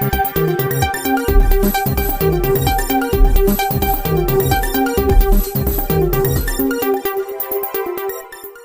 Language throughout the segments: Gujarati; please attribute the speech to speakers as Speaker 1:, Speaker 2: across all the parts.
Speaker 1: Thank you.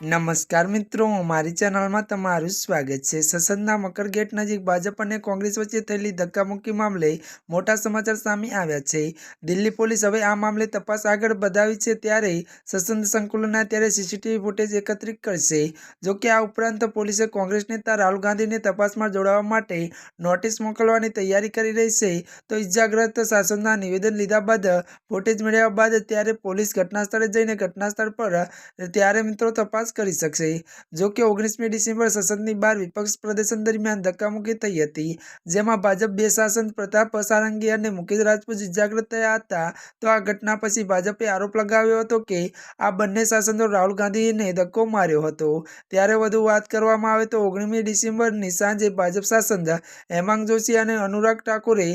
Speaker 1: નમસ્કાર મિત્રો, મારી ચેનલમાં તમારું સ્વાગત છે. સસદના મકર ગેટ નજીક ભાજપ અને કોંગ્રેસ વચ્ચે થયેલી ધક્કામુક્કી મામલે મોટા સમાચાર સામે આવ્યા છે. દિલ્હી પોલીસ હવે આ મામલે તપાસ આગળ વધાવી છે ત્યારે સસંદ સંકુલના ત્યારે સીસીટીવી ફૂટેજ એકત્રિત કરશે. જોકે આ ઉપરાંત પોલીસે કોંગ્રેસ નેતા રાહુલ ગાંધીને તપાસમાં જોડાવા માટે નોટિસ મોકલવાની તૈયારી કરી રહી છે. તો ઇજાગ્રસ્ત શાસનના નિવેદન લીધા બાદ ફૂટેજ મેળવ્યા બાદ ત્યારે પોલીસ ઘટના સ્થળે જઈને ઘટના સ્થળ પર, ત્યારે મિત્રો તપાસ કરી શકશે. જો કે ઓગણીસમી ડિસેમ્બર સંસદની બહાર વિપક્ષ પ્રદર્શન દરમિયાન ધક્કામુક્કી થઈ હતી, જેમાં ભાજપ બે શાસન પ્રતાપ સારંગી અને મુકેશ રાજપૂત ઇજાગ્રસ્ત થયા હતા. તો આ ઘટના પછી ભાજપે આરોપ લગાવ્યો હતો કે આ બંને શાસનો રાહુલ ગાંધીને ધક્કો માર્યો હતો. ત્યારે વધુ વાત કરવામાં આવે તો ઓગણીસમી ડિસેમ્બરની સાંજે ભાજપ શાસન હેમાંગ જોશી અને અનુરાગ ઠાકુરે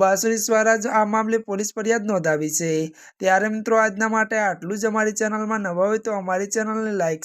Speaker 1: બાસુરી સ્વરાજ આ મામલે પોલીસ ફરિયાદ નોંધાવી છે. ત્યારે મિત્રો, આજના માટે આટલું જ અમારી ચેનલમાં નવા હોય તો અમારી ચેનલને લાઇક